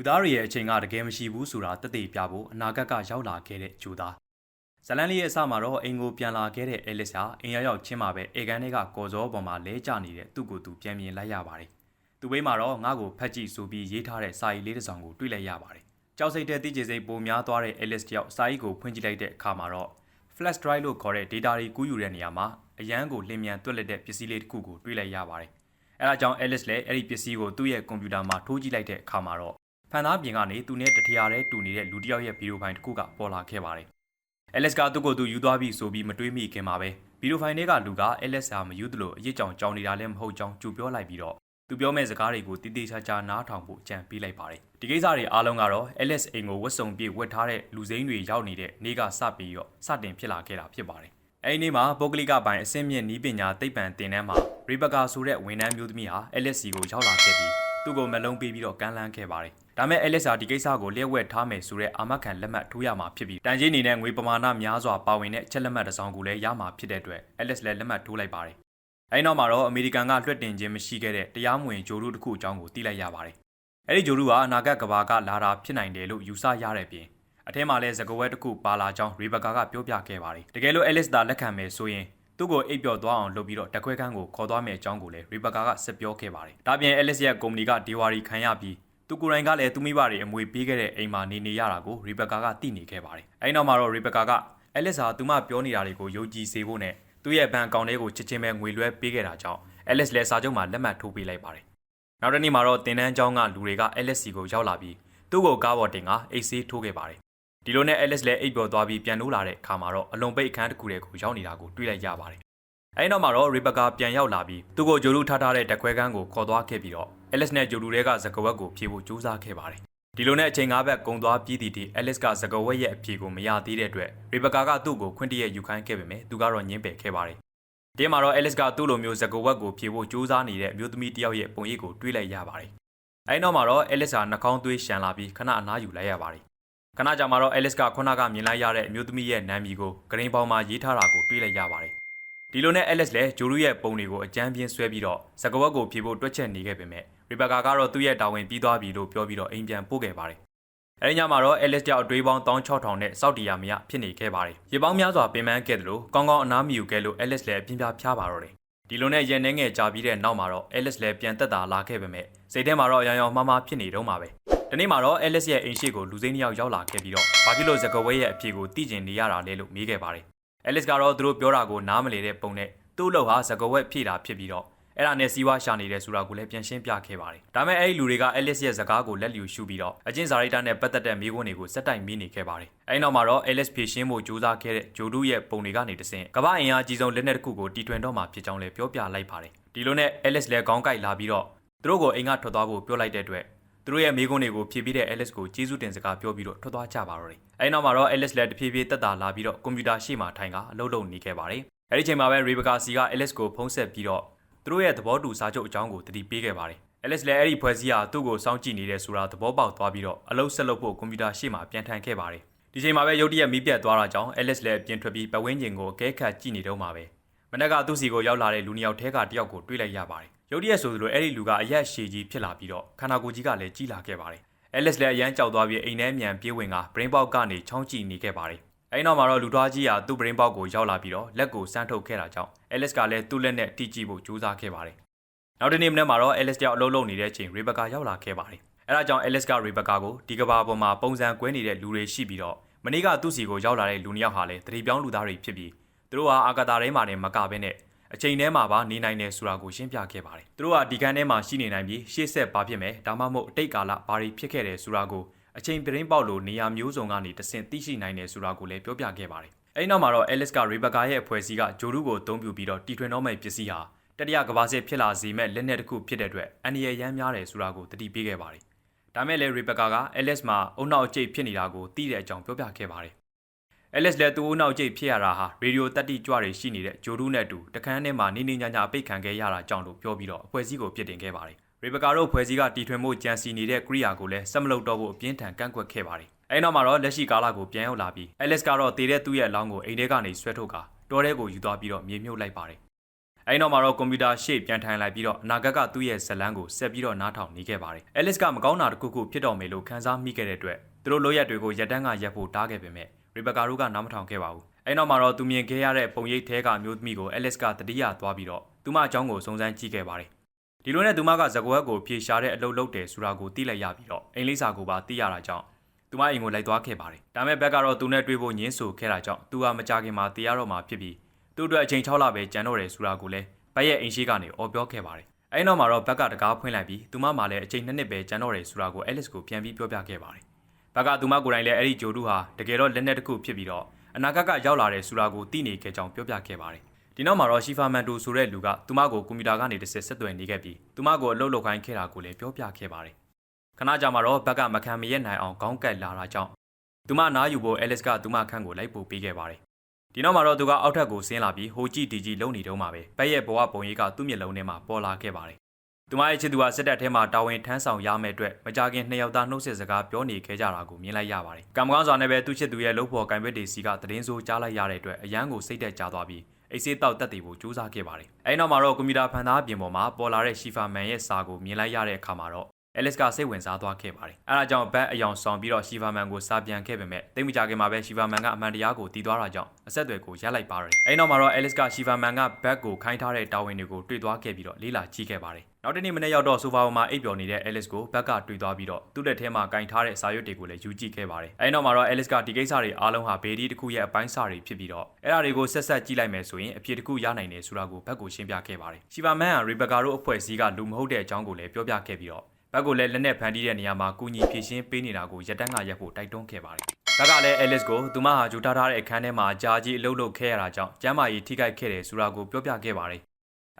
လူသားတွေရဲ့အချိန်ကတကယ်မရှိဘူးဆိုတာတသက်ပြဖို့အနာဂတ်ကရောက်လာခဲ့တဲ့ဂျိုသားဇလန်လေးရဲ့အစမှာတော့အိမ်ကိုပြန်လာခဲ့တဲ့အဲလစ်ဟာအိမ်ရောက်ရောက်ချင်းမှာပဲအေကန်တွေကကော်စောပေါ်မှာလဲကျနေတဲ့သူ့ကိုယ်သူပြန်မြင်လိုက်ရပါတယ်သူ့ဘေးမှာတော့ငါ့ကိုဖတ်ကြည့်ဆိုပြီးရေးထားတဲ့စာရီလေးတစ်စောင်ကိုတွေ့လိုက်ရပါတယ်ကြောက်စိတ်တဲ့တိကျစိတ်ပိုများသွားတဲ့အဲလစ်တယောက်စာရီကိုဖွင့်ကြည့်လိုက်တဲ့အခါမှာတော့ flash drive လို့ခေါ်တဲ့ data တွေကူးယူတဲ့နေရာမှာအရန်ကိုလျင်မြန်တွက်လက်တဲ့ပစ္စည်းလေးတစ်ခုကိုတွေ့လိုက်ရပါတယ်အဲဒါကြောင့် Alice လည်းအဲ့ဒီပစ္စည်းကိုသူ့ရဲ့ကွန်ပျူတာမှာထိုးကြည့်လိုက်တဲ့အခါမှာတော့ ဖန်သားပြင်ကနေသူနဲ့တထရာတဲ့တူနေတဲ့လူတစ်ယောက်ရဲ့ဗီဒီယိုဖိုင်တစ်ခုကပေါ်လာခဲ့ပါတယ်။ Alice ကသူ့ကိုယ်သူယူသွားပြီဆိုပြီးမတွေးမိခင်မှာပဲဗီဒီယိုဖိုင်တွေကလူက Alice ဟာမယူသလိုအရေးကြောင်ကြောင်နေတာလည်းမဟုတ်ကြောင်းကြိုပြောလိုက်ပြီးတော့သူပြောမဲ့စကားတွေကိုတိတိကျကျနားထောင်ဖို့ကြံပေးလိုက်ပါတယ်။ဒီကိစ္စတွေအားလုံးကတော့ Alice အိမ်ကိုဝတ်စုံပြည့်ဝတ်ထားတဲ့လူစိမ်းတွေရောက်နေတဲ့နေ့ကစပြီးတော့စတင်ဖြစ်လာခဲ့တာဖြစ်ပါတယ်။အဲဒီနေ့မှာပုဂ္ဂလိကပိုင်းအစင်းမြင့်နီးပညာသိပ္ပံသင်တန်းမှာရီဘကာဆိုတဲ့ဝန်ထမ်းမျိုးသမီးဟာ Alice စီကိုရောက်လာခဲ့ပြီး သူ့ကိုမလုံးပေးပြီးတော့ကမ်းလှမ်းခဲ့ပါတယ်။ဒါမဲ့ Alice ဟာဒီကိစ္စကိုလျှက်ဝက်ထားမယ်ဆိုတဲ့အာမခံလက်မှတ်ထိုးရမှာဖြစ်ပြီးတန်ကြီးအနေနဲ့ငွေပမာဏများစွာပါဝင်တဲ့ချက်လက်မှတ်တစ်စောင်ကိုလည်းရမှာဖြစ်တဲ့အတွက် Alice လည်းလက်မှတ်ထိုးလိုက်ပါတယ်။အဲဒီနောက်မှာတော့အမေရိကန်ကလွှတ်တင်ခြင်းမရှိခဲ့တဲ့တရားမဝင်ဂျိုရုတစ်ခုအကြောင်းကိုသိလိုက်ရပါတယ်။အဲဒီဂျိုရုဟာအနာဂတ်ကဘာကလာတာဖြစ်နိုင်တယ်လို့ယူဆရတဲ့ပြင်အထက်မှာလည်းဇကဝဲတစ်ခုပါလာကြောင်းရီဘကာကပြောပြခဲ့ပါတယ်။တကယ်လို့ Alice သာလက်ခံမယ်ဆိုရင် သူ့ကိုအိပ်ပျော်သွားအောင်လုပ်ပြီးတော့တက်ခွဲခန်းကိုခေါ်သွားမယ်အကြောင်းကိုလည်းရီဘကာကဆက်ပြောခဲ့ပါတယ်။ဒါပြင် Alice ရဲ့ကုမ္ပဏီကဒီဝါရီခံရပြီးသူကိုယ်တိုင်ကလည်းသူမိဘတွေအမွေပေးခဲ့တဲ့အိမ်မှာနေနေရတာကိုရီဘကာကသိနေခဲ့ပါတယ်။အဲဒီနောက်မှာတော့ရီဘကာက Alice ဟာသူမပြောနေတာတွေကိုယုံကြည်စေဖို့နဲ့သူ့ရဲ့ဘဏ်အကောင့်ထဲကိုချက်ချင်းပဲငွေလွှဲပေးခဲ့တာကြောင့် Alice လည်းစာချုပ်မှာလက်မှတ်ထိုးပေးလိုက်ပါတယ်။နောက်တစ်နေ့မှာတော့တင်တန်းကျောင်းကလူတွေက Alice စီကိုရောက်လာပြီးသူ့ကိုကားပေါ်တင်ကအိတ်ဆေးထိုးခဲ့ပါတယ်။ ဒီလိုနဲ့ Alice လည်းအိပ်ပျော်သွားပြီးပြန်လို့လာတဲ့အခါမှာတော့အလွန်ပိတ်အခန်းတစ်ခုထဲကိုရောက်နေတာကိုတွေ့လိုက်ရပါတယ်။အဲဒီနောက်မှာတော့ Rebecca ပြန်ရောက်လာပြီးသူ့ကိုဂျိုလူထားထားတဲ့တက်ခွဲခန်းကိုခေါ်သွားခဲ့ပြီးတော့ Alice နဲ့ဂျိုလူတွေကဇကဝက်ကိုဖြေဖို့ကြိုးစားခဲ့ပါတယ်။ဒီလိုနဲ့အချိန်၅ဘက်ကုံသွားပြီးသည့်တည်း Alice ကဇကဝက်ရဲ့အဖြေကိုမရသေးတဲ့အတွက် Rebecca ကသူ့ကိုခွင့်တရက်ယူခိုင်းခဲ့ပေမဲ့သူကတော့ညှင်းပယ်ခဲ့ပါတယ်။ဒီမှာတော့ Alice ကသူ့လိုမျိုးဇကဝက်ကိုဖြေဖို့ကြိုးစားနေတဲ့အမျိုးသမီးတစ်ယောက်ရဲ့ပုံရိပ်ကိုတွေးလိုက်ရပါတယ်။အဲဒီနောက်မှာတော့ Alice ဟာနှာခေါင်းသွေးရှန်လာပြီးခဏအနားယူလိုက်ရပါတယ်။ ခဏကြာမှာတော့ Alice ကခုနကမြင်လိုက်ရတဲ့အမျိုးသမီးရဲ့နာမည်ကိုဂရင်းပေါင်မှာရေးထားတာကိုတွေးလိုက်ရပါတယ်။ဒီလိုနဲ့ Alice လည်းဂျိုရူရဲ့ပုံတွေကိုအကြမ်းပြင်းဆွဲပြီးတော့ဇကဝက်ကိုဖြေဖို့တွက်ချက်နေခဲ့ပေမဲ့ Rebecca ကတော့သူ့ရဲ့တာဝန်ပြီးသွားပြီလို့ပြောပြီးတော့အိမ်ပြန်ပို့ခဲ့ပါတယ်။အဲဒီညမှာတော့ Alice ကြောင့်အတွေးပေါင်း16000နဲ့စောက်တီယာမရဖြစ်နေခဲ့ပါတယ်။ရေပေါင်းများစွာပင်ပန်းခဲ့တယ်လို့ကောင်းကောင်းအနားမယူခဲ့လို့ Alice လည်းအပြင်းပြဖျားပါတော့တယ်။ဒီလိုနဲ့ရက်နှဲငယ်ကြာပြီးတဲ့နောက်မှာတော့ Alice လည်းပြန်သက်သာလာခဲ့ပေမဲ့စိတ်ထဲမှာတော့ရောင်ရောင်မှားမှားဖြစ်နေတော့မှာပဲ။ ဒီနေ့မှာတော့ Alice ရဲ့အိမ်ရှိကိုလူစိမ်းတစ်ယောက်ရောက်လာခဲ့ပြီးတော့ဘာဖြစ်လို့ဇကဝဲရဲ့အဖြေကိုသိကျင်နေရတာလဲလို့မေးခဲ့ပါတယ်။ Alice ကတော့သူတို့ပြောတာကိုနားမလည်တဲ့ပုံနဲ့သူ့အလုပ်ဟာဇကဝက်ဖြည့်တာဖြစ်ပြီးတော့အဲ့ဒါနဲ့စီးပွားရှာနေတယ်ဆိုတာကိုလည်းပြန်ရှင်းပြခဲ့ပါတယ်။ဒါမဲ့အဲ့ဒီလူတွေက Alice ရဲ့စကားကိုလက်လျူရှုပြီးတော့အကျင့်စာရိတ္တနဲ့ပတ်သက်တဲ့မိကွန်းတွေကိုစက်တိုက်မိနေခဲ့ပါတယ်။အဲ့နောက်မှာတော့ Alice ဖြည့်ရှင်းဖို့ကြိုးစားခဲ့တဲ့ဂျိုဒူရဲ့ပုံတွေကနေတဆင့်ကမ္ဘာအင်အားကြီးဆုံးလက်နက်တစ်ခုကိုတီထွင်တော့မှာဖြစ်ကြောင်းလည်းပြောပြလိုက်ပါတယ်။ဒီလိုနဲ့ Alice လည်းခေါင်းကိုက်လာပြီးတော့သူတို့ကိုအိမ်ကထွက်သွားဖို့ပြောလိုက်တဲ့အတွက် သူတို့ရဲ့မိကွန်းတွေကိုဖြည့်ပြီးတဲ့ Alice ကိုကျေးဇူးတင်စကားပြောပြီးတော့ထွက်သွားကြပါတော့တယ်။အဲဒီနောက်မှာတော့ Alice လည်းတဖြည်းဖြည်းတက်တာလာပြီးတော့ကွန်ပျူတာရှေ့မှာထိုင်ကအလုပ်လုပ်နေခဲ့ပါတယ်။အဲဒီချိန်မှာပဲ Rebecca စီက Alice ကိုဖုန်းဆက်ပြီးတော့သူတို့ရဲ့သဘောတူစာချုပ်အကြောင်းကိုတတိပေးခဲ့ပါတယ်။ Alice လည်းအဲ့ဒီဖွဲ့စည်းဟာသူ့ကိုစောင့်ကြည့်နေတယ်ဆိုတာသဘောပေါက်သွားပြီးတော့အလုပ်ဆက်လုပ်ဖို့ကွန်ပျူတာရှေ့မှာပြန်ထိုင်ခဲ့ပါတယ်။ဒီချိန်မှာပဲရုတ်တရက်မီးပြတ်သွားတာကြောင့် Alice လည်းပြင်ထွက်ပြီးပဝင်းကျင်ကိုအကဲခတ်ကြည့်နေတော့မှာပဲ။မနက်ကသူ့စီကိုရောက်လာတဲ့လူနှစ်ယောက်ထဲကတယောက်ကိုတွေ့လိုက်ရပါတယ်။ ရုတ်တရက်ဆိုသလိုအဲ့ဒီလူကအရက်ရှည်ကြီးဖြစ်လာပြီးတော့ခန္ဓာကိုယ်ကြီးကလည်းကြီးလာခဲ့ပါတယ်။ Alice လည်းအရန်ကြောက်သွားပြီးအိမ်ထဲမြန်ပြေးဝင်က brain box ကနေချောင်းကြည့်နေခဲ့ပါတယ်။အဲဒီနောက်မှာတော့လူသားကြီးဟာသူ့ brain box ကိုရောက်လာပြီးတော့လက်ကိုစမ်းထုတ်ခဲ့တာကြောင့် Alice ကလည်းသူ့လက်နဲ့တိကျဖို့ကြိုးစားခဲ့ပါတယ်။နောက်တစ်နေ့မနေ့မှာတော့ Alice တယောက်အလုပ်လုပ်နေတဲ့အချိန် Rebecca ရောက်လာခဲ့ပါတယ်။အဲဒါကြောင့် Alice က Rebecca ကိုဒီကဘာပေါ်မှာပုံစံကွဲနေတဲ့လူတွေရှိပြီးတော့မနေ့ကသူ့စီကိုရောက်လာတဲ့လူနှစ်ယောက်ဟာလည်းတတိပြောင်းလူသားတွေဖြစ်ပြီးသူတို့ဟာအာကာတာထဲမှာနဲ့မကဘဲနဲ့ အချိန်ထဲမှာပါနေနိုင်တယ်ဆိုတာကိုရှင်းပြခဲ့ပါတယ်။သူတို့ကဒီကန်းထဲမှာရှိနေနိုင်ပြီးရှေ့ဆက်ပါဖြစ်မယ်ဒါမှမဟုတ်အတိတ်ကာလဘာတွေဖြစ်ခဲ့တယ်ဆိုတာကိုအချိန်ပြင်းပေါက်လို့နေရာမျိုးစုံကနေတဆင့်သိရှိနိုင်တယ်ဆိုတာကိုလည်းပြောပြခဲ့ပါတယ်။အဲဒီနောက်မှာတော့ Alice က Rebecca ရဲ့အဖွဲ့အစည်းကဂျိုဒူကိုအသုံးပြုပြီးတော့တီထွင်တော့မဲ့ပစ္စည်းဟာတတိယကဘာစစ်ဖြစ်လာစေမဲ့လက်နက်တစ်ခုဖြစ်တဲ့အတွက်အန်ဒီရရမ်းများတယ်ဆိုတာကိုတတိပေးခဲ့ပါတယ်။ဒါမဲ့လည်း Rebecca က Alice မှာအုံနောက်အကျိတ်ဖြစ်နေတာကိုသိတဲ့အကြောင်းပြောပြခဲ့ပါတယ်။ Alice လည်းသူ့အုံနောက်အကျိတ်ဖြစ်ရတာဟာရေဒီယိုတက်တိကြွတွေရှိနေတဲ့ဂျိုဒူးနဲ့အတူတခန်းထဲမှာနေနေညာညာအပိတ်ခံခဲ့ရတာကြောင့်လို့ပြောပြီးတော့အဖွဲ့အစည်းကိုပြစ်တင်ခဲ့ပါတယ်။ Rebecca တို့ဖွဲ့စည်းကတီထွင်မှုကြံစီနေတဲ့ကိရိယာကိုလည်းဆက်မလုပ်တော့ဖို့အပြင်းထန်ကန့်ကွက်ခဲ့ပါတယ်။အဲဒီနောက်မှာတော့လက်ရှိကာလကိုပြန်ရောက်လာပြီး Alice ကတော့တည်တဲ့သူ့ရဲ့အလောင်းကိုအိမ်ထဲကနေဆွဲထုတ်ကာတောထဲကိုယူသွားပြီးတော့မြေမြုပ်လိုက်ပါတယ်။အဲဒီနောက်မှာတော့ကွန်ပျူတာရှေ့ပြန်ထိုင်လိုက်ပြီးတော့အနာဂတ်ကသူ့ရဲ့ဇတ်လန်းကိုဆက်ပြီးတော့နားထောင်နေခဲ့ပါတယ်။ Alice ကမကောင်းတာတစ်ခုခုဖြစ်တော်မယ်လို့ခန်းစားမိခဲ့တဲ့အတွက်သူတို့လိုရက်တွေကိုရက်တန်းကရက်ဖို့တားခဲ့ပေမဲ့ Rebecca တို့ကနားမထောင်ခဲ့ပါဘူး။အဲဒီနောက်မှာတော့သူမြင်ခဲ့ရတဲ့ပုံရိပ်ထဲကအမျိုးသမီးကို Alice ကတတိယသွားပြီးတော့သူမအကြောင်းကိုစုံစမ်းကြည့်ခဲ့ပါတယ်။ဒီလိုနဲ့သူမကဇကွက်ကိုဖြေရှာတဲ့အလုပ်လုပ်တယ်ဆိုတာကိုသိလိုက်ရပြီးတော့အင်္ဂလိပ်စာကိုပါသိရတာကြောင့်သူမအိမ်ကိုလိုက်သွားခဲ့ပါတယ်။ဒါမဲ့ဘက်ကတော့သူနဲ့တွေ့ဖို့ညင်းဆိုခဲ့တာကြောင့်သူကမကြခင်မှာတေးရတော့မှာဖြစ်ပြီးသူ့အတွက်အချိန်6လပဲကြံတော့တယ်ဆိုတာကိုလည်းဘက်ရဲ့အိမ်ရှိကနေអော်ပြောခဲ့ပါတယ်။အဲဒီနောက်မှာတော့ဘက်ကတကားဖွင့်လိုက်ပြီးသူမမှလည်းအချိန်2နှစ်ပဲကြံတော့တယ်ဆိုတာကို Alice ကိုပြန်ပြီးပြောပြခဲ့ပါတယ်။ ဘက်ကသူမကိုယ်တိုင်လည်းအဲ့ဒီဂျိုဒူဟာတကယ်တော့လက်နက်တစ်ခုဖြစ်ပြီးတော့အနာဂတ်ကရောက်လာတဲ့ဆိုတာကိုသိနေခဲ့ကြောင်းပြောပြခဲ့ပါတယ်။ဒီနောက်မှာတော့ရှီဖာမန်တိုဆိုတဲ့လူကသူမကိုကွန်ပျူတာကနေတစ်ဆက်ဆက်သွယ်နေခဲ့ပြီးသူမကိုအလုပ်လုပ်ခိုင်းခဲ့တာကိုလည်းပြောပြခဲ့ပါတယ်။ခဏကြာမှာတော့ဘက်ကမခံမရက်နိုင်အောင်ခေါင်းကက်လာတာကြောင့်သူမနားယူဖို့ Alice ကသူမခန့်ကိုလိုက်ပို့ပေးခဲ့ပါတယ်။ဒီနောက်မှာတော့သူကအောက်ထပ်ကိုဆင်းလာပြီးဟိုကြည့်ဒီကြည့်လုံနေတုံးမှာပဲဘက်ရဲ့ဘဝပုံရိပ်ကသူ့မျက်လုံးထဲမှာပေါ်လာခဲ့ပါတယ်။ သူမရဲ့ချစ်သူကစစ်တပ်ထဲမှာတာဝန်ထမ်းဆောင်ရမယ့်အတွက်မကြခင်နှစ်ယောက်သားနှုတ်ဆက်စကားပြောနေခဲ့ကြတာကိုမြင်လိုက်ရပါတယ်။ကံမကောင်းစွာနဲ့ပဲသူ့ချစ်သူရဲ့လှုပ်ဖော်ကံပက်တွေစီကသတင်းဆိုးကြားလိုက်ရတဲ့အတွက်အရန်ကိုစိတ်သက်သာသွားပြီးအိတ်ဆေးတောက်တက်တည်ဖို့ကြိုးစားခဲ့ပါတယ်။အဲဒီနောက်မှာတော့ကွန်ပျူတာဖန်သားပြင်ပေါ်မှာပေါ်လာတဲ့ရှီဖာမန်ရဲ့စာကိုမြင်လိုက်ရတဲ့အခါမှာတော့ Alice ကစိတ်ဝင်စားသွားခဲ့ပါတယ်။အဲဒါကြောင့်ဘက်အယောင်ဆောင်ပြီးတော့ရှီဗာမန်ကိုစာပြန်ခဲ့ပေမဲ့တိတ်မကြခင်မှာပဲရှီဗာမန်ကအမှန်တရားကိုတည်သွားတာကြောင့်အဆက်အသွယ်ကိုရပ်လိုက်ပါတယ်။အဲဒီနောက်မှာတော့ Alice ကရှီဗာမန်ကဘက်ကိုခိုင်းထားတဲ့တာဝန်တွေကိုတွေ့သွားခဲ့ပြီးတော့လေးလာကြည့်ခဲ့ပါတယ်။ နောက်တစ်နေ့မနေ့ရောက်တော့ဆိုဖာပေါ်မှာအိပ်ပျော်နေတဲ့ Alice ကိုဘက်ကတွေ့သွားပြီးတော့သူ့လက်ထဲမှာကင်ထားတဲ့စာရွက်တွေကိုလည်းယူကြည့်ခဲ့ပါတယ်။အဲဒီနောက်မှာတော့ Alice ကဒီကိစ္စတွေအားလုံးဟာဘေဒီတစ်ခုရဲ့အပိုင်းစာတွေဖြစ်ပြီးတော့အဲ့ဒါတွေကိုဆက်ဆက်ကြည့်လိုက်မယ်ဆိုရင်အဖြေတစ်ခုရနိုင်တယ်ဆိုတာကိုဘက်ကိုရှင်းပြခဲ့ပါတယ်။ရှီဗာမန်ကရီဘကာတို့အဖွဲ့အစည်းကလူမဟုတ်တဲ့အကြောင်းကိုလည်းပြောပြခဲ့ပြီးတော့ဘက်ကလည်းလက်နဲ့ဖန်တီးတဲ့နေရာမှာကူညီဖြည့်ရှင်းပေးနေတာကိုရက်တန်းကရက်ဖို့တိုက်တွန်းခဲ့ပါတယ်။ဘက်ကလည်း Alice ကိုသူမဟာဂျူထားထားတဲ့အခန်းထဲမှာကြာကြီးအလုပ်လုပ်ခဲ့ရတာကြောင့်ကျမ်းမာရေးထိခိုက်ခဲ့တယ်ဆိုတာကိုပြောပြခဲ့ပါတယ်။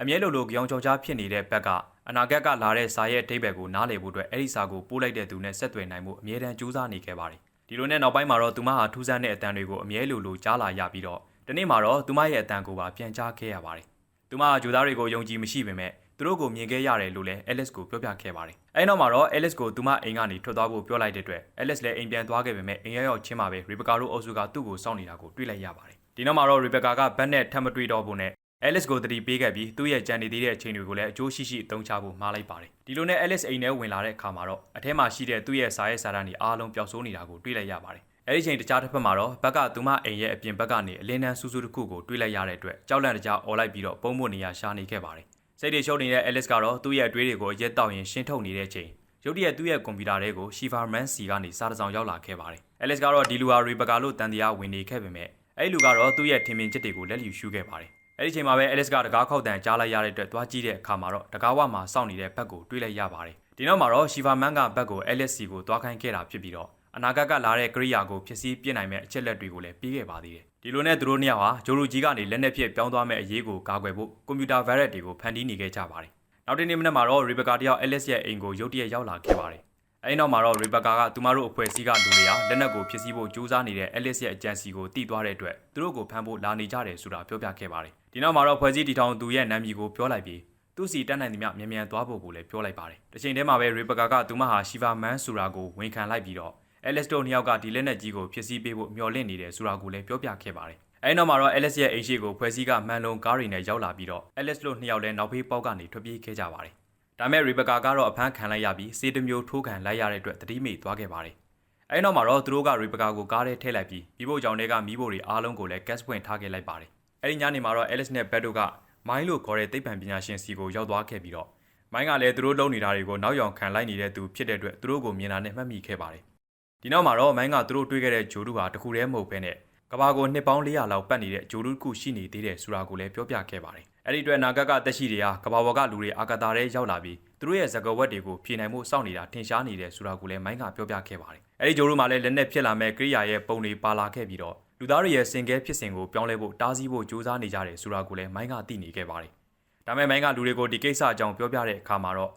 အမြဲလိုလိုကြောင်ကြောင်ကြားဖြစ်နေတဲ့ဘက်ကအနာဂတ်ကလာတဲ့စာရဲ့အထိပ္ပယ်ကိုနားလည်ဖို့အတွက်အဲ့ဒီစာကိုပို့လိုက်တဲ့သူနဲ့ဆက်သွယ်နိုင်မှုအမြဲတမ်းကြိုးစားနေခဲ့ပါတယ်။ဒီလိုနဲ့နောက်ပိုင်းမှာတော့သူမဟာထူးဆန်းတဲ့အတန်တွေကိုအမြဲလိုလိုကြားလာရပြီးတော့ဒီနေ့မှာတော့သူမရဲ့အတန်ကိုပါပြန်ကြားခဲ့ရပါတယ်။သူမဟာဂျူသားတွေကိုယုံကြည်မရှိပေမဲ့သူတို့ကိုမြင်ခဲ့ရတယ်လို့လည်း Alice ကိုပြောပြခဲ့ပါတယ်။အဲဒီနောက်မှာတော့ Alice ကိုသူမအိမ်ကနေထွက်သွားဖို့ပြောလိုက်တဲ့အတွက် Alice လည်းအိမ်ပြန်သွားခဲ့ပေမဲ့အိမ်ရောက်ရောက်ချင်းမှာပဲ Rebecca တို့အုပ်စုကသူ့ကိုစောင့်နေတာကိုတွေ့လိုက်ရပါတယ်။ဒီနောက်မှာတော့ Rebecca ကဘက်နဲ့ထပ်မတွေ့တော့ဘူးနဲ့ Alice ကိုတတိပေးခဲ့ပြီးသူ့ရဲ့ကြံနေသေးတဲ့အချိန်တွေကိုလည်းအကျိုးရှိရှိအသုံးချဖို့မှားလိုက်ပါတယ်။ဒီလိုနဲ့ Alice အိမ်ထဲဝင်လာတဲ့အခါမှာတော့အထဲမှာရှိတဲ့သူ့ရဲ့စာရဲ့စာတမ်းတွေအားလုံးပျောက်ဆုံးနေတာကိုတွေ့လိုက်ရပါတယ်။အဲဒီချိန်တခြားတစ်ဖက်မှာတော့ဘက်ကသူမအိမ်ရဲ့အပြင်ဘက်ကနေအလင်းတန်းစူးစူးတစ်ခုကိုတွေ့လိုက်ရတဲ့အတွက်ကြောက်လန့်တကြားអော်လိုက်ပြီးတော့ပုံမှုနေရာရှာနေခဲ့ပါတယ်။စိတ်တွေရှုပ်နေတဲ့ Alice ကတော့သူ့ရဲ့အတွေးတွေကိုရက်တောက်ရင်ရှင်းထုတ်နေတဲ့ချိန်ရုတ်တရက်သူ့ရဲ့ကွန်ပျူတာထဲကို Shiverman C ကနေစာတစ်စောင်ရောက်လာခဲ့ပါတယ်။ Alice ကတော့ဒီလူဟာ Rebecca လို့တန်တရားဝင်နေခဲ့ပေမဲ့အဲဒီလူကတော့သူ့ရဲ့ထင်မြင်ချက်တွေကိုလက်လျူရှုခဲ့ပါတယ်။ အဲဒီချိန်မှာပဲ Alice ကတကားခောက်တန်ကြားလိုက်ရတဲ့အတွက်သွားကြည့်တဲ့အခါမှာတော့တကားဝမှာစောင့်နေတဲ့ဘက်ကိုတွေ့လိုက်ရပါတယ်။ဒီနောက်မှာတော့ Shiverman ကဘက်ကို Alice C ကိုသွားခိုင်းခဲ့တာဖြစ်ပြီးတော့အနာဂတ်ကလာတဲ့ကရိယာကိုဖြစ်စည်းပြစ်နိုင်မဲ့အချက်လက်တွေကိုလည်းပြီးခဲ့ပါသေးတယ်။ဒီလိုနဲ့သူတို့နှစ်ယောက်ဟာဂျိုရူဂျီကနေလက်နက်ဖြစ်ပြောင်းသွားမဲ့အရေးကိုကာကွယ်ဖို့ကွန်ပျူတာဗိုင်းရပ်တွေကိုဖန်တီးနေခဲ့ကြပါတယ်။နောက်တစ်နေ့မနက်မှာတော့ Rebecca တယောက် Alice ရဲ့အိမ်ကိုရုတ်တရက်ရောက်လာခဲ့ပါတယ်။အဲဒီနောက်မှာတော့ Rebecca ကသူမတို့အဖွဲ့အစည်းကလူတွေဟာလက်နက်ကိုဖြစ်စည်းဖို့ကြိုးစားနေတဲ့ Alice ရဲ့အကြံစီကိုတီးသွားတဲ့အတွက်သူတို့ကိုဖမ်းဖို့လာနေကြတယ်ဆိုတာပြောပြခဲ့ပါတယ်။ ဒီနောက်မှာတော့ဖွဲ့စည်းတီထောင်သူရဲ့နာမည်ကိုပြောလိုက်ပြီးသူစီတက်နိုင်သမျှမြန်မြန်သွားဖို့ကိုလည်းပြောလိုက်ပါတယ်။တစ်ချိန်တည်းမှာပဲ Rebecca ကသူမဟာ Shiva Man ဆိုတာကိုဝန်ခံလိုက်ပြီးတော့ Alice တို့နှစ်ယောက်ကဒီလက်နက်ကြီးကိုဖြစ်စည်းပေးဖို့မျှော်လင့်နေတယ်ဆိုတာကိုလည်းပြောပြခဲ့ပါတယ်။အဲဒီနောက်မှာတော့ Alice ရဲ့အိမ်ရှိကိုဖွဲ့စည်းကမှန်လုံကားတွေနဲ့ရောက်လာပြီးတော့ Alice တို့နှစ်ယောက်လည်းနောက်ဖေးပေါက်ကနေထွက်ပြေးခဲ့ကြပါတယ်။ဒါမဲ့ Rebecca ကတော့အဖမ်းခံလိုက်ရပြီးစေတမျိုးထိုးခံလိုက်ရတဲ့အတွက်တတိမိသွားခဲ့ပါတယ်။အဲဒီနောက်မှာတော့သူတို့က Rebecca ကိုကားထဲထည့်လိုက်ပြီးမိဖို့ကြောင့်တွေကမိဖို့တွေအားလုံးကိုလည်း gas ပွင့်ထားခဲ့လိုက်ပါတယ်။ အဲဒီညနေမှာတော့ Alice နဲ့ Beth တို့ကမိုင်းလို့ခေါ်တဲ့သိပ္ပံပညာရှင်စီကိုရောက်သွားခဲ့ပြီးတော့မိုင်းကလည်းသူတို့လုပ်နေတာတွေကိုနောက်ယောင်ခံလိုက်နေတဲ့သူဖြစ်တဲ့အတွက်သူတို့ကိုမြင်လာနဲ့မှတ်မိခဲ့ပါတယ်။ဒီနောက်မှာတော့မိုင်းကသူတို့တွေ့ခဲ့တဲ့ဂျိုဒူဟာတခုတည်းမဟုတ်ဘဲနဲ့ကဘာကိုနှစ်ပေါင်း400လောက်ပတ်နေတဲ့ဂျိုဒူတစ်ခုရှိနေသေးတယ်ဆိုတာကိုလည်းပြောပြခဲ့ပါတယ်။အဲ့ဒီအတွက်နာဂတ်ကတက်ရှိတွေဟာကဘာဘော်ကလူတွေအာကာတာထဲရောက်လာပြီးသူတို့ရဲ့ဇကဝက်တွေကိုဖြေနိုင်မှုစောင့်နေတာထင်ရှားနေတယ်ဆိုတာကိုလည်းမိုင်းကပြောပြခဲ့ပါတယ်။အဲ့ဒီဂျိုဒူမှာလည်းလက်နက်ဖြစ်လာမဲ့ကိရိယာရဲ့ပုံတွေပါလာခဲ့ပြီးတော့ လူသားတွေရဲ့စင်ကဲဖြစ်စဉ်ကိုပြောင်းလဲဖို့တားဆီးဖို့ကြိုးစားနေကြတယ်ဆိုတာကိုလည်းမိုင်းကသိနေခဲ့ပါတယ်။ဒါပေမဲ့မိုင်းကလူတွေကိုဒီကိစ္စအကြောင်းပြောပြတဲ့အခါမှာတော့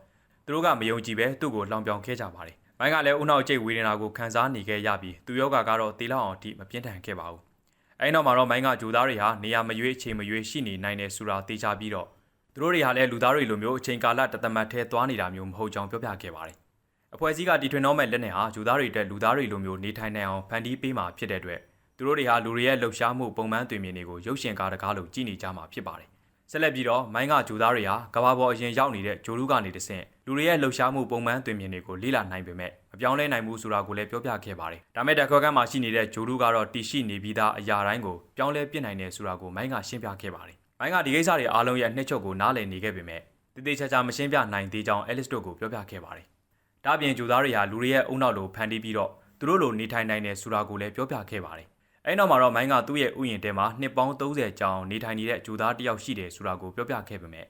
သူတို့ကမယုံကြည်ပဲသူ့ကိုလောင်ပြောင်ခဲ့ကြပါတယ်။မိုင်းကလည်းဦးနှောက်ကျိတ်ဝေဒနာကိုခံစားနေခဲ့ရပြီးသူယောဂကတော့တေလောက်အောင်တိမပြင်းထန်ခဲ့ပါဘူး။အဲဒီနောက်မှာတော့မိုင်းကဂျိုသားတွေဟာနေရာမရွေးအချိန်မရွေးရှိနေနိုင်တယ်ဆိုတာသိချပြီးတော့သူတို့တွေဟာလည်းလူသားတွေလိုမျိုးအချိန်ကာလတသမတ်ထဲသွားနေတာမျိုးမဟုတ်ကြောင်းပြောပြခဲ့ပါတယ်။အဖွဲ့အစည်းကတီထွင်တော့မဲ့လက်နဲ့ဟာဂျိုသားတွေတက်လူသားတွေလိုမျိုးနေထိုင်နိုင်အောင်ဖန်တီးပေးမှာဖြစ်တဲ့အတွက် သူတို့တွေဟာလူတွေရဲ့လှုပ်ရှားမှုပုံမှန်တွင်မြင်တွေကိုရုပ်ရှင်ကားတကားလို့ကြည့်နေကြမှာဖြစ်ပါတယ်။ဆက်လက်ပြီးတော့မိုင်းကဂျိုသားတွေဟာကဘာပေါ်အရင်ရောက်နေတဲ့ဂျိုလူကနေတဆင့်လူတွေရဲ့လှုပ်ရှားမှုပုံမှန်သွင်မြင်တွေကိုလေ့လာနိုင်ပေမဲ့မပြောင်းလဲနိုင်ဘူးဆိုတာကိုလည်းပြောပြခဲ့ပါတယ်။ဒါမဲ့တက်ခွက်ကမ်းမှာရှိနေတဲ့ဂျိုလူကတော့တီရှိနေပြီးသားအရာတိုင်းကိုပြောင်းလဲပြစ်နိုင်တယ်ဆိုတာကိုမိုင်းကရှင်းပြခဲ့ပါတယ်။မိုင်းကဒီကိစ္စတွေအားလုံးရဲ့နှစ်ချုပ်ကိုနားလည်နေခဲ့ပေမဲ့တည်တည်ချာချာမရှင်းပြနိုင်သေးကြောင်းအဲလစ်တို့ကိုပြောပြခဲ့ပါတယ်။ဒါ့အပြင်ဂျိုသားတွေဟာလူတွေရဲ့အုံနောက်လိုဖန်တီးပြီးတော့သူတို့လိုနေထိုင်နိုင်တယ်ဆိုတာကိုလည်းပြောပြခဲ့ပါတယ်။ အဲ့နောက်မှာတော့မိုင်းကသူ့ရဲ့ဥယျာဉ်ထဲမှာနှစ်ပေါင်း30ကျောင်းနေထိုင်နေတဲ့ဂျိုသားတစ်ယောက်ရှိတယ်ဆိုတာကိုပြောပြခဲ့ပေမဲ့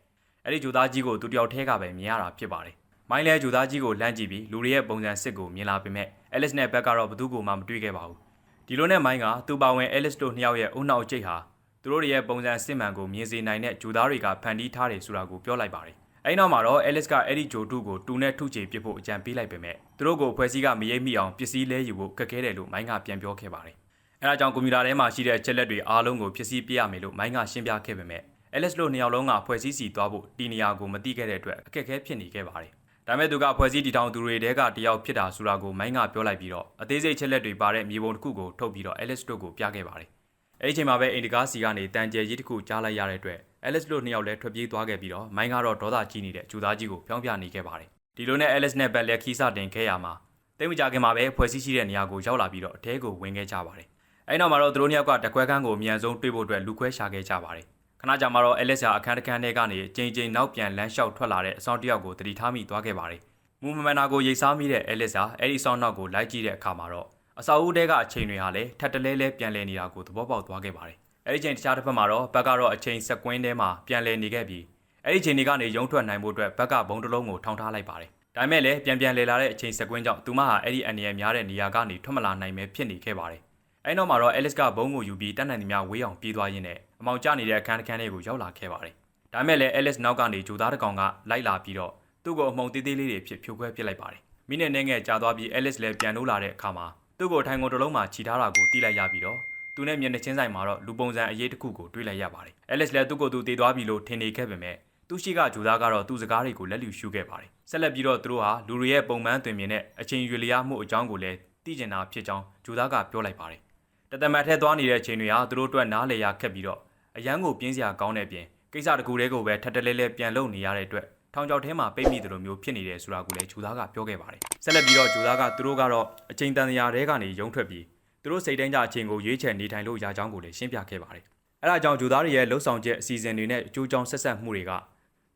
အဲ့ဒီဂျိုသားကြီးကိုသူတယောက်ထဲကပဲမြင်ရတာဖြစ်ပါတယ်။မိုင်းလဲဂျိုသားကြီးကိုလှမ်းကြည့်ပြီးလူတွေရဲ့ပုံစံစစ်ကိုမြင်လာပေမဲ့အဲလစ်နဲ့ဘက်ကတော့ဘသူ့ကိုမှမတွေ့ခဲ့ပါဘူး။ဒီလိုနဲ့မိုင်းကသူပါဝင်အဲလစ်တို့နှစ်ယောက်ရဲ့အုံနောက်ကျိတ်ဟာသူတို့ရဲ့ပုံစံစစ်မှန်ကိုမြင်စေနိုင်တဲ့ဂျိုသားတွေကဖန်တီးထားတယ်ဆိုတာကိုပြောလိုက်ပါတယ်။အဲ့နောက်မှာတော့အဲလစ်ကအဲ့ဒီဂျိုတူကိုတူနဲ့ထုချေပစ်ဖို့အကြံပေးလိုက်ပေမဲ့သူတို့ကိုဖွဲ့စည်းကမရိပ်မိအောင်ပစ္စည်းလဲယူဖို့ကက်ခဲတယ်လို့မိုင်းကပြန်ပြောခဲ့ပါတယ်။ အဲဒါကြောင့်ကွန်ပျူတာထဲမှာရှိတဲ့ချက်လက်တွေအားလုံးကိုဖြစ်စည်းပြရမယ်လို့မိုင်းကရှင်းပြခဲ့ပေမဲ့အဲလစ်တို့နှစ်ယောက်လုံးကဖွဲ့စည်းစီသွားဖို့တီနေယာကိုမသိခဲ့တဲ့အတွက်အခက်အခဲဖြစ်နေခဲ့ပါတယ်။ဒါမဲ့သူကဖွဲ့စည်းတီထောင်သူတွေတဲကတယောက်ဖြစ်တာဆိုတာကိုမိုင်းကပြောလိုက်ပြီးတော့အသေးစိတ်ချက်လက်တွေပါတဲ့မြေပုံတစ်ခုကိုထုတ်ပြီးတော့အဲလစ်တို့ကိုပြခဲ့ပါတယ်။အဲဒီချိန်မှာပဲအင်ဒီကားစီကနေတန်ကျဲကြီးတစ်ခုကြားလိုက်ရတဲ့အတွက်အဲလစ်တို့နှစ်ယောက်လည်းထွက်ပြေးသွားခဲ့ပြီးတော့မိုင်းကတော့ဒေါသကြီးနေတဲ့ဂျူသားကြီးကိုပြောင်းပြနေခဲ့ပါတယ်။ဒီလိုနဲ့အဲလစ်နဲ့ဘက်လက်ခီးစတင်ခဲ့ရမှာတိတ်မကြခင်မှာပဲဖွဲ့စည်းရှိတဲ့နေရာကိုရောက်လာပြီးတော့အထဲကိုဝင်ခဲ့ကြပါတယ်။ အဲဒီနောက်မှာတော့သူတို့နှစ်ယောက်ကတကွဲခန်းကိုအမြန်ဆုံးတွေ့ဖို့အတွက်လူခွဲရှာခဲ့ကြပါတယ်။ခဏကြာမှာတော့အဲလစ်ဟာအခန်းတစ်ခန်းထဲကနေအချိန်ချင်းနောက်ပြန်လမ်းလျှောက်ထွက်လာတဲ့အဆောင်တစ်ယောက်ကိုတတိထားမိသွားခဲ့ပါတယ်။မူမမန်နာကိုရိတ်စားမိတဲ့အဲလစ်ဟာအဲဒီဆောင်နောက်ကိုလိုက်ကြည့်တဲ့အခါမှာတော့အစာအုပ်တဲကအချိန်တွေဟာလည်းထပ်တလဲလဲပြန်လည်နေတာကိုသဘောပေါက်သွားခဲ့ပါတယ်။အဲဒီချိန်တခြားတစ်ဖက်မှာတော့ဘက်ကတော့အချိန်စက်ကွင်းထဲမှာပြန်လည်နေခဲ့ပြီးအဲဒီချိန်တွေကနေရုံထွက်နိုင်ဖို့အတွက်ဘက်ကဘုံတစ်လုံးကိုထောင်ထားလိုက်ပါတယ်။ဒါပေမဲ့လည်းပြန်ပြန်လည်လာတဲ့အချိန်စက်ကွင်းကြောင့်သူမဟာအဲ့ဒီအနေရများတဲ့နေရာကနေထွက်မလာနိုင်ပဲဖြစ်နေခဲ့ပါတယ်။ အဲ့နောက်မှာတော့ Alice ကဘုံကိုယူပြီးတတ်နိုင်သမျှဝေးအောင်ပြေးသွားရင်းနဲ့အမောင်ကျနေတဲ့အခန်းတစ်ခန်းလေးကိုရောက်လာခဲ့ပါတယ်။ဒါပေမဲ့လည်း Alice နောက်ကနေဂျိုသားတစ်ကောင်ကလိုက်လာပြီးတော့သူ့ကိုအမှုံသေးသေးလေးတွေဖြစ်ဖြိုခွဲပစ်လိုက်ပါတယ်။မိနစ်နဲ့ငယ်ကြာသွားပြီး Alice လည်းပြန်လို့လာတဲ့အခါမှာသူ့ကိုထိုင်ကုန်တစ်လုံးမှာခြိထားတာကိုတီးလိုက်ရပြီးတော့သူနဲ့မျက်နှာချင်းဆိုင်မှာတော့လူပုံစံအရေးတစ်ခုကိုတွေးလိုက်ရပါတယ်။ Alice လည်းသူ့ကိုယ်သူတည်သွားပြီလို့ထင်နေခဲ့ပေမဲ့သူရှိကဂျိုသားကတော့သူ့စကားတွေကိုလက်လျူရှုခဲ့ပါတယ်။ဆက်လက်ပြီးတော့သူတို့ဟာလူတွေရဲ့ပုံမှန်သွင်မြင်တဲ့အချိန်ရွေလျားမှုအကြောင်းကိုလည်းသိကျင်တာဖြစ်ကြောင်းဂျိုသားကပြောလိုက်ပါတယ်။ တသမတ်ထဲသွားနေတဲ့အချိန်တွေဟာသူတို့အတွက်နားလေရခက်ပြီးတော့အရန်ကိုပြင်းစရာကောင်းတဲ့ပြင်ကိစ္စတကူတည်းကိုပဲထပ်တလဲလဲပြန်လုပ်နေရတဲ့အတွက်ထောင်ချောက်ထဲမှာပိတ်မိတယ်လို့မျိုးဖြစ်နေတယ်ဆိုတာကိုလည်းဂျိုသားကပြောခဲ့ပါတယ်။ဆက်လက်ပြီးတော့ဂျိုသားကသူတို့ကတော့အချိန်တန်ရာတဲကနေရုံထွက်ပြီးသူတို့စိတ်တိုင်းကြအချိန်ကိုရွေးချယ်နေထိုင်လို့ရကြောင်းကိုလည်းရှင်းပြခဲ့ပါတယ်။အဲဒါကြောင့်ဂျိုသားတွေရဲ့လှုပ်ဆောင်ချက်အစီအစဉ်တွေနဲ့အကျိုးကြောင့်ဆက်ဆက်မှုတွေက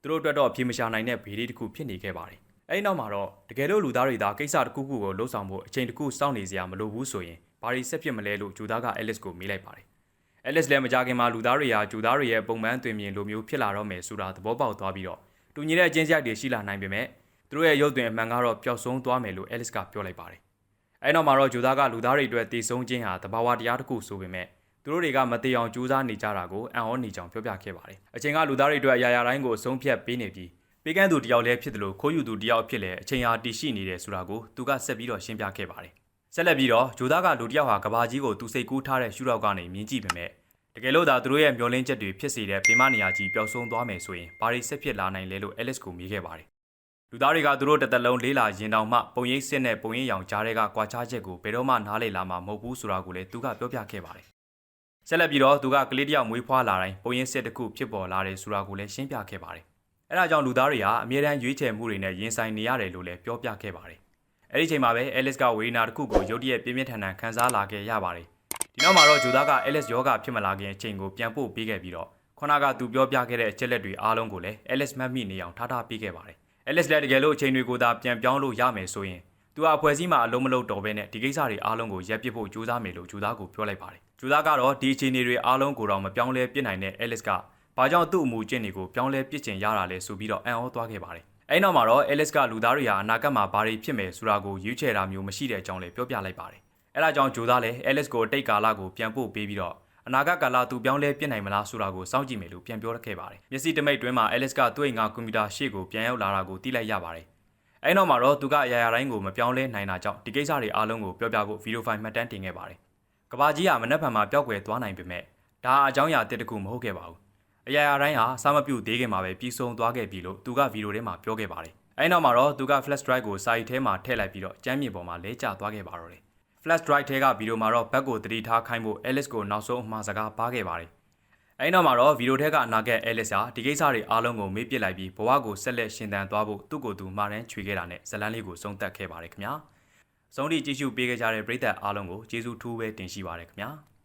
သူတို့အတွက်တော့ပြေမရှာနိုင်တဲ့ဘေးလေးတစ်ခုဖြစ်နေခဲ့ပါတယ်။ အဲဒီနောက်မှာတော့တကယ်လို့လူသားတွေသာကိစ္စတစ်ခုခုကိုလှုပ်ဆောင်ဖို့အချိန်တစ်ခုစောင့်နေစရာမလိုဘူးဆိုရင်ဘာတွေဆက်ဖြစ်မလဲလို့ဂျိုသားကအဲလစ်ကိုမေးလိုက်ပါတယ်။အဲလစ်လည်းမကြခင်မှာလူသားတွေဟာဂျိုသားတွေရဲ့ပုံမှန်သွင်မြင်လိုမျိုးဖြစ်လာတော့မယ်ဆိုတာသဘောပေါက်သွားပြီးတော့တူညီတဲ့အချင်းစရိုက်တွေရှိလာနိုင်ပေမဲ့သူတို့ရဲ့ရုပ်သွင်အမှန်ကတော့ပျောက်ဆုံးသွားမယ်လို့အဲလစ်ကပြောလိုက်ပါတယ်။အဲနောက်မှာတော့ဂျိုသားကလူသားတွေအတွက်တည်ဆုံးခြင်းဟာတဘာဝတရားတစ်ခုဆိုပေမဲ့သူတို့တွေကမတေအောင်ကြိုးစားနေကြတာကိုအံ့ဩနေကြောင်ပြောပြခဲ့ပါတယ်။အချိန်ကလူသားတွေအတွက်အရာရာတိုင်းကိုအဆုံးဖြတ်ပေးနေပြီး ပေးကမ်းသူတယောက်လည်းဖြစ်တယ်လို့ခိုးယူသူတယောက်ဖြစ်လည်းအချိန်ဟာတည်ရှိနေတယ်ဆိုတာကိုသူကဆက်ပြီးတော့ရှင်းပြခဲ့ပါတယ်။ဆက်လက်ပြီးတော့ဂျိုသားကလူတယောက်ဟာကဘာကြီးကိုသူစိတ်ကူးထားတဲ့ရှုထောက်ကနေမြင်ကြည့်ပေမဲ့တကယ်လို့သာသူတို့ရဲ့မျောလင်းချက်တွေဖြစ်စေတဲ့ပင်မနေရာကြီးပျောက်ဆုံးသွားမယ်ဆိုရင်ဘာတွေဆက်ဖြစ်လာနိုင်လဲလို့အဲလစ်ကိုမေးခဲ့ပါတယ်။လူသားတွေကသူတို့တစ်သက်လုံးလေးလာရင်တောင်မှပုံရိပ်စစ်နဲ့ပုံရိပ်ရောင်ကြားတွေကကွာခြားချက်ကိုဘယ်တော့မှနားလည်လာမှာမဟုတ်ဘူးဆိုတာကိုလည်းသူကပြောပြခဲ့ပါတယ်။ဆက်လက်ပြီးတော့သူကကလေးတယောက်မွေးဖွားလာတိုင်းပုံရိပ်စစ်တစ်ခုဖြစ်ပေါ်လာတယ်ဆိုတာကိုလည်းရှင်းပြခဲ့ပါတယ်။ အဲဒါကြောင့်လူသားတွေဟာအမြဲတမ်းရွေးချယ်မှုတွေနဲ့ရင်ဆိုင်နေရတယ်လို့လည်းပြောပြခဲ့ပါတယ်။အဲဒီချိန်မှာပဲအဲလစ်ကဝေနာတစ်ခုကိုရုတ်တရက်ပြင်းပြင်းထန်ထန်ခန်းစားလာခဲ့ရပါတယ်။ဒီနောက်မှာတော့ဂျိုသားကအဲလစ်ယောဂဖြစ်မလာခင်အချိန်ကိုပြန်ပို့ပေးခဲ့ပြီးတော့ခုနကသူပြောပြခဲ့တဲ့အချက်လက်တွေအားလုံးကိုလည်းအဲလစ်မှတ်မိနေအောင်ထားထားပေးခဲ့ပါတယ်။အဲလစ်လည်းတကယ်လို့အချိန်တွေကိုသာပြန်ပြောင်းလို့ရမယ်ဆိုရင်သူဟာအဖွဲ့အစည်းမှာအလုံးမလုံးတော်ပဲနဲ့ဒီကိစ္စတွေအားလုံးကိုရပ်ပစ်ဖို့ကြိုးစားမယ်လို့ဂျိုသားကိုပြောလိုက်ပါတယ်။ဂျိုသားကတော့ဒီအခြေအနေတွေအားလုံးကိုတော့မပြောင်းလဲပြစ်နိုင်တဲ့အဲလစ်က ဘာကြောင့်သူ့အမူအကျင့်တွေကိုပြောင်းလဲပြစ်ချင်ရတာလဲဆိုပြီးတော့အံ့ဩသွားခဲ့ပါတယ်။အဲဒီနောက်မှာတော့အဲလစ်ကလူသားတွေဟာအနာဂတ်မှာဘာတွေဖြစ်မယ်ဆိုတာကိုရွေးချယ်တာမျိုးမရှိတဲ့အကြောင်းလည်းပြောပြလိုက်ပါတယ်။အဲဒါကြောင့်ဂျိုသားလည်းအဲလစ်ကိုအတိတ်ကာလကိုပြန်ပို့ပေးပြီးတော့အနာဂတ်ကာလသူပြောင်းလဲပြစ်နိုင်မလားဆိုတာကိုစောင့်ကြည့်မယ်လို့ပြန်ပြောခဲ့ပါတယ်။မျက်စိတမိတ်တွင်းမှာအဲလစ်ကသူ့အိမ်ကကွန်ပျူတာရှေ့ကိုပြန်ရောက်လာတာကိုသိလိုက်ရပါတယ်။အဲနောက်မှာတော့သူကအရာရာတိုင်းကိုမပြောင်းလဲနိုင်တာကြောင့်ဒီကိစ္စတွေအားလုံးကိုပြောပြဖို့ဗီဒီယိုဖိုင်မှတ်တမ်းတင်ခဲ့ပါတယ်။ကဘာကြီးကမနှက်ဖန်မှာပျောက်ကွယ်သွားနိုင်ပေမဲ့ဒါအကြောင်းအရာတစ်တခုမဟုတ်ခဲ့ပါဘူး။ အရာရာတိုင်းဟာစာမပြုတ်သေးခင်မှာပဲပြီးဆုံးသွားခဲ့ပြီလို့သူကဗီဒီယိုထဲမှာပြောခဲ့ပါတယ်။အဲနောက်မှာတော့သူက flash drive ကိုစာရီထဲမှာထည့်လိုက်ပြီးတော့ကျမ်းမြေပေါ်မှာလဲကျသွားခဲ့ပါတော့တယ်။ flash drive ထဲကဗီဒီယိုမှာတော့ဘက်ကိုတတိထားခိုင်းဖို့ Alice ကိုနောက်ဆုံးအမှားစကားပါခဲ့ပါတယ်။အဲ့နောက်မှာတော့ဗီဒီယိုထဲကအနာဂတ်အဲလစ်စာဒီကိစ္စတွေအားလုံးကိုမေးပြစ်လိုက်ပြီးဘဝကိုဆက်လက်ရှင်သန်သွားဖို့သူ့ကိုယ်သူမှားတမ်းချွေခဲ့တာနဲ့ဇတ်လန်းလေးကိုဆုံးသက်ခဲ့ပါတယ်ခင်ဗျာ။ဆုံးထိကြည့်ရှုပေးခဲ့ကြတဲ့ပရိသတ်အားလုံးကိုကျေးဇူးထူးပဲတင်ရှိပါတယ်ခင်ဗျာ။